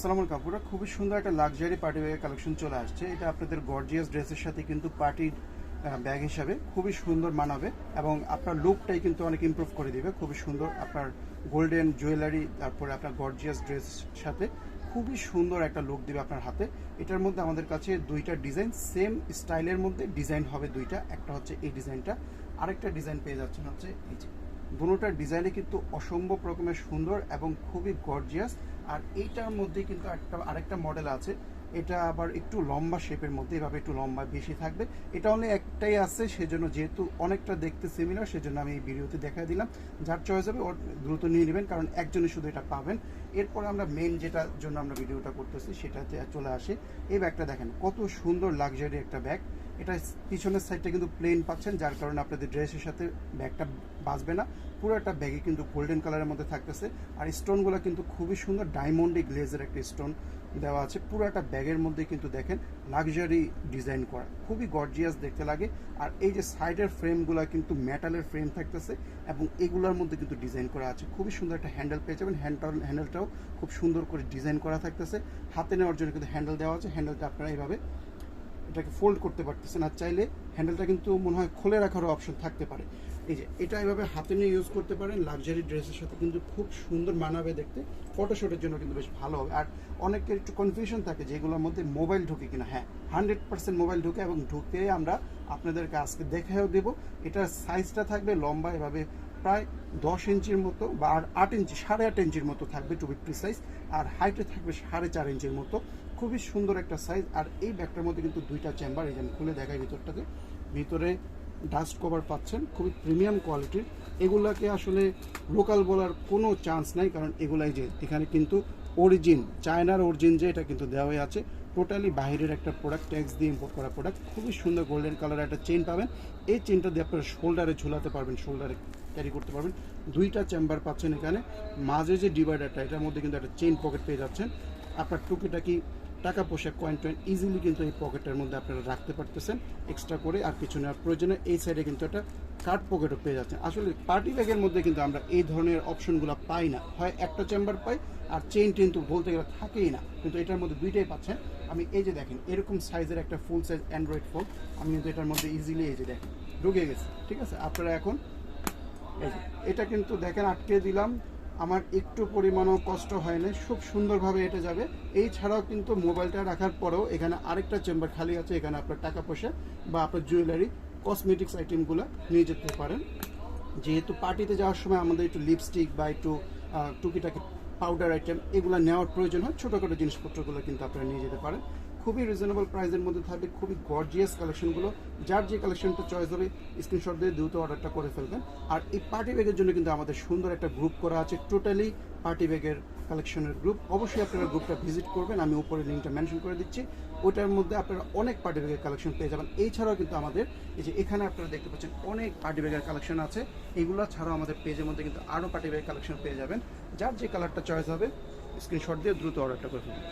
সালামুল কাপুরা খুবই সুন্দর একটা লাক্সারি পার্টি ব্যাগের কালেকশন চলে আসছে। এটা আপনাদের গর্জিয়াস ড্রেসের সাথে কিন্তু পার্টির ব্যাগ হিসাবে খুবই সুন্দর মানাবে এবং আপনার লুকটাই কিন্তু অনেক ইমপ্রুভ করে দিবে। খুবই সুন্দর আপনার গোল্ডেন জুয়েলারি তারপরে আপনার গর্জিয়াস ড্রেস সাথে খুবই সুন্দর একটা লুক দিবে আপনার হাতে। এটার মধ্যে আমাদের কাছে দুইটা ডিজাইন সেম স্টাইলের মধ্যে ডিজাইন হবে দুইটা। একটা হচ্ছে এই ডিজাইনটা আরেকটা ডিজাইন পেয়ে যাচ্ছেন হচ্ছে এই যে। দুটোটার ডিজাইনে কিন্তু অসম্ভব রকমের সুন্দর এবং খুবই গর্জিয়াস আর এইটার মধ্যে কিন্তু একটা আরেকটা মডেল আছে। এটা আবার একটু লম্বা শেপের মধ্যে, এভাবে একটু লম্বা বেশি থাকবে। এটা অনলি একটাই আছে, সেজন্য যেহেতু অনেকটা দেখতে সিমিলার সেজন্য আমি এই ভিডিওতে দেখা দিলাম। যার চয়েস হবে, ওর দ্রুত নিয়ে নেবেন, কারণ একজনই শুধু এটা পাবেন। এরপর আমরা মেন যেটার জন্য আমরা ভিডিওটা করতেছি, সেটাতে চলে আসে। এই ব্যাগটা দেখেন, কত সুন্দর লাক্সারি একটা ব্যাগ এটা পিছনের সাইডটা কিন্তু প্লেন পাচ্ছেন, যার কারণে আপনাদের ড্রেসের সাথে ব্যাগটা বাঁচবে না। পুরো একটা ব্যাগে কিন্তু গোল্ডেন কালারের মধ্যে থাকতেছে। আর স্টোনগুলো কিন্তু খুবই সুন্দর ডায়মন্ডি গ্লেজের একটা স্টোন দেওয়া আছে। পুরো একটা ব্যাগের মধ্যে কিন্তু দেখেন লাক্সারি ডিজাইন করা। খুবই গর্জিয়াস দেখতে লাগে। আর এই যে সাইডের ফ্রেমগুলো কিন্তু মেটালের ফ্রেম থাকতেছে এবং এগুলোর মধ্যে কিন্তু ডিজাইন করা আছে। খুবই সুন্দর একটা হ্যান্ডেল পেয়ে যাবেন। হ্যান্ডেল হ্যান্ডেলটাও খুব সুন্দর করে ডিজাইন করা থাকতেছে। হাতে নেওয়ার জন্য কিন্তু হ্যান্ডেল দেওয়া আছে। হ্যান্ডেলটা আপনারা এইভাবে এটাকে ফোল্ড করতে পারতেছেন আর চাইলে হ্যান্ডেলটা কিন্তু মনে হয় খুলে রাখারও অপশন থাকতে পারে। এই যে, এটা এভাবে হাতে নিয়ে ইউজ করতে পারেন। লাক্সারি ড্রেসের সাথে কিন্তু খুব সুন্দর মানাবে দেখতে। ফটোশ্যুটের জন্য কিন্তু বেশ ভালো হবে। আর অনেকের একটু কনফিউশন থাকে যে এগুলোর মধ্যে মোবাইল ঢুকে কিনা। হ্যাঁ হান্ড্রেড পার্সেন্ট মোবাইল ঢুকে এবং ঢুকে আমরা আপনাদেরকে আজকে দেখাও দেবো। এটার সাইজটা থাকবে লম্বা, এভাবে প্রায় দশ ইঞ্চির মতো বা আট ইঞ্চি, সাড়ে আট ইঞ্চির মতো থাকবে টু বি প্রিসাইজ আর হাইটে থাকবে সাড়ে চার ইঞ্চির মতো। খুবই সুন্দর একটা সাইজ আর এই ব্যাগটার মধ্যে কিন্তু দুইটা চেম্বার এই যে খুলে দেখাই ভিতরটাতে। ভিতরে ডাস্ট কভার পাচ্ছেন, খুবই প্রিমিয়াম কোয়ালিটির এগুলাকে আসলে লোকাল বলার কোনো চান্স নাই, কারণ এগুলাই যে, এখানে কিন্তু অরিজিন চায়নার অরিজিন যে, এটা কিন্তু দেওয়াই আছে। টোটালি বাইরের একটা প্রোডাক্ট ট্যাক্স দিয়ে ইম্পোর্ট করা প্রোডাক্ট খুবই সুন্দর গোল্ডেন কালারের একটা চেন পাবেন। এই চেনটা দিয়ে আপনারা শোল্ডারে ঝুলাতে পারবেন শোল্ডারে ক্যারি করতে পারবেন। দুইটা চেম্বার পাচ্ছেন এখানে। মাঝে যে ডিভাইডারটা এটার মধ্যে কিন্তু একটা চেইন পকেট পেয়ে যাচ্ছেন। আপনার টুকিটাকি টাকা পয়সা কয়েন টয়েন ইজিলি কিন্তু এই পকেটের মধ্যে আপনারা রাখতে পারতেছেন। এক্সট্রা করে আর পিছনে আর প্রয়োজনে এই সাইডে কিন্তু একটা কার্ড পকেটও পেয়ে যাচ্ছেন। আসলে পার্টি ব্যাগের মধ্যে কিন্তু আমরা এই ধরনের অপশনগুলো পাই না। হয় একটা চেম্বার পাই আর চেইন কিন্তু বলতে গেলে থাকেই না। কিন্তু এটার মধ্যে দুইটাই পাচ্ছেন। আমি এই যে দেখেন, এরকম সাইজের একটা ফুল সাইজ অ্যান্ড্রয়েড ফোন আমি কিন্তু এটার মধ্যে ইজিলি এই যে দেখেন, ঢুকে গেছে। ঠিক আছে? আপনারা এখন এটা কিন্তু দেখেন আটকে দিলাম। আমার একটু পরিমাণও কষ্ট হয় না খুব সুন্দরভাবে এটা যাবে। এই ছাড়াও কিন্তু মোবাইলটা রাখার পরেও এখানে আরেকটা চেম্বার খালি আছে, এখানে আপনার টাকা পয়সা বা আপনার জুয়েলারি কসমেটিক্স আইটেমগুলো নিয়ে যেতে পারেন। যেহেতু পার্টিতে যাওয়ার সময় আমাদের একটু লিপস্টিক বা একটু টুকিটাকি পাউডার আইটেম এগুলো নেওয়ার প্রয়োজন হয়, ছোটোখাটো জিনিসপত্রগুলো কিন্তু আপনারা নিয়ে যেতে পারেন। খুবই রিজনেবল প্রাইসের মধ্যে থাকবে, খুবই গর্জিয়াস কালেকশনগুলো যার যে কালেকশনটা চয়েস হবে স্ক্রিনশট দিয়ে দ্রুত অর্ডারটা করে ফেলবেন। আর এই পার্টি ব্যাগের জন্য কিন্তু আমাদের সুন্দর একটা গ্রুপ করা আছে টোটালি পার্টি ব্যাগের কালেকশনের গ্রুপ অবশ্যই আপনারা গ্রুপটা ভিজিট করবেন, আমি উপরে লিঙ্কটা মেনশন করে দিচ্ছি। ওটার মধ্যে আপনারা অনেক পার্টি ব্যাগের কালেকশন পেয়ে যাবেন। এছাড়াও কিন্তু আমাদের, এই যে এখানে আপনারা দেখতে পাচ্ছেন অনেক পার্টি ব্যাগের কালেকশন আছে। এগুলো ছাড়াও আমাদের পেজের মধ্যে কিন্তু আরও পার্টি ব্যাগের কালেকশন পেয়ে যাবেন। যার যে কালারটা চয়েস হবে স্ক্রিনশট দিয়ে দ্রুত অর্ডারটা করে ফেলবেন।